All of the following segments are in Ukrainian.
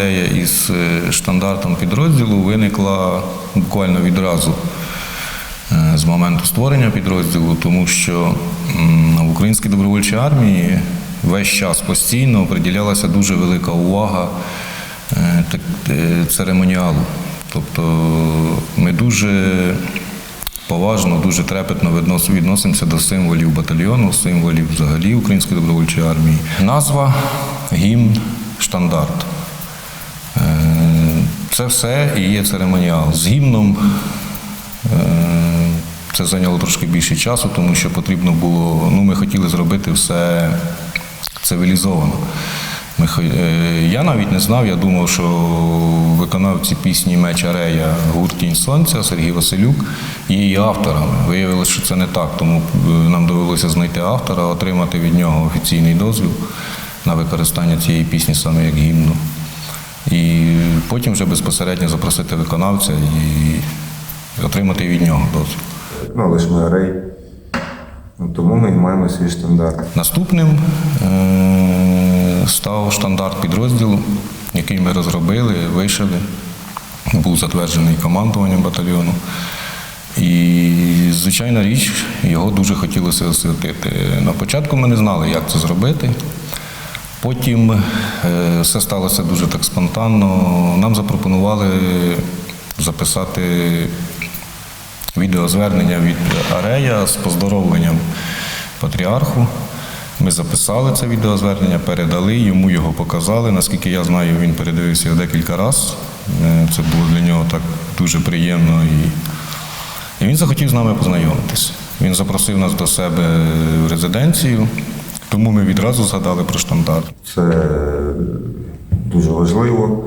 ідея із е, штандартом підрозділу виникла буквально відразу е, з моменту створення підрозділу, тому що в українській добровольчій армії весь час постійно приділялася дуже велика увага е, церемоніалу. Тобто ми дуже поважно, дуже трепетно відносимося до символів батальйону, символів взагалі української добровольчої армії. Назва, гімн, штандарт. Це все і є церемоніал. З гімном е, це зайняло трошки більше часу, тому що потрібно було, ну ми хотіли зробити все цивілізовано. Ми, е, я навіть не знав, я думав, що виконавці пісні Меч Арея гурт Тінь Сонця Сергій Василюк є її авторами. Виявилося, що це не так, тому е, нам довелося знайти автора, отримати від нього офіційний дозвіл на використання цієї пісні саме як гімну. І потім вже безпосередньо запросити виконавця і отримати від нього дозвіл. Ну, але ж ми арей. Ну, тому ми і маємо свій стандарт. Наступним е, став стандарт підрозділу, який ми розробили, вишили. Був затверджений командуванням батальйону. І, звичайна річ, його дуже хотілося освятити. На початку ми не знали, як це зробити. Потім е, все сталося дуже так спонтанно. Нам запропонували записати відеозвернення від Арея з поздоровленням патріарху. Ми записали це відеозвернення, передали, йому його показали. Наскільки я знаю, він передивився його декілька разів. Е, Це було для нього так дуже приємно. І, і він захотів з нами познайомитися. Він запросив нас до себе в резиденцію, тому ми відразу згадали про штандарт. Це дуже важливо.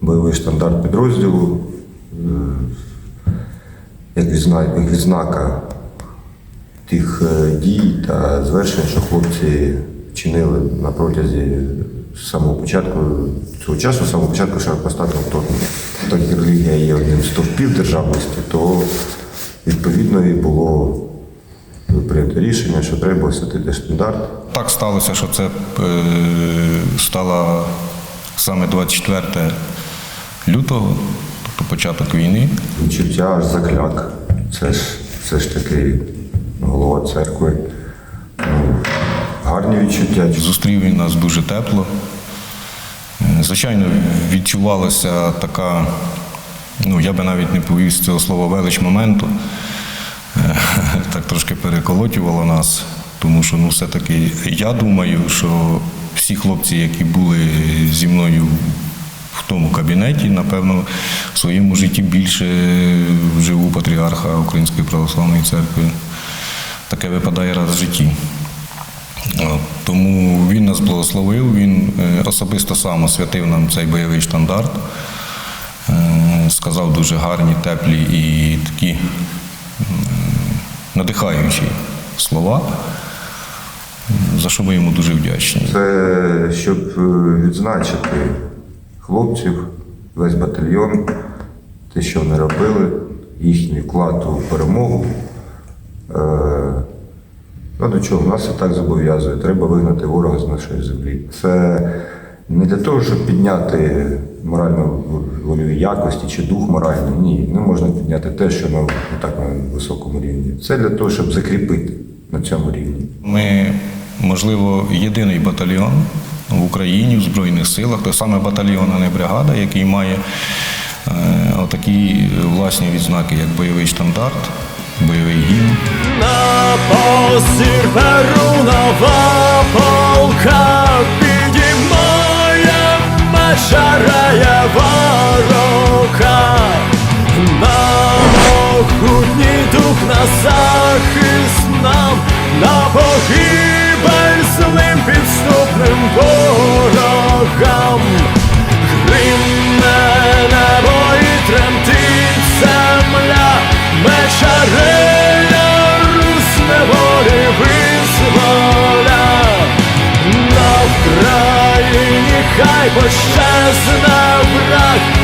Бойовий стандарт підрозділу, е, як відзнака тих е, дій та звершень, що хлопці чинили на протязі самого початку цього часу, самого початку широкостатного вторгнення. Так як релігія є одним з стовпів державності, то відповідно і було прийнято рішення, що треба освятити стандарт. Так сталося, що це е, стало саме 24 лютого, тобто початок війни. Відчуття аж закляк. Це ж все ж таки голова церкви. Ну, гарні відчуття. Зустрів він нас дуже тепло. Звичайно, відчувалася така, ну я би навіть не повів з цього слова велич моменту. Е, трошки переколотювало нас, тому що ну, все-таки я думаю, що всі хлопці, які були зі мною в тому кабінеті, напевно, в своєму житті більше вживу патріарха Української православної церкви. Таке випадає раз в житті. Тому він нас благословив, він е, особисто сам освятив нам цей бойовий штандарт, Е, сказав дуже гарні, теплі і такі надихаючі слова, за що ми йому дуже вдячні. Це щоб е, відзначити хлопців, весь батальйон, те, що вони робили, їхній вклад у перемогу. Е, Ну, до чого нас і так зобов'язує. Треба вигнати ворога з нашої землі. Це не для того, щоб підняти морально вольові якості чи дух моральний. Ні, не можна підняти те, що на не так на високому рівні. Це для того, щоб закріпити на цьому рівні. Ми, можливо, єдиний батальйон в Україні в Збройних силах, той саме батальйон, а не бригада, який має е, отакі власні відзнаки, як бойовий штандарт, бойовий гімн. На посір перунова полка хай пощезне брак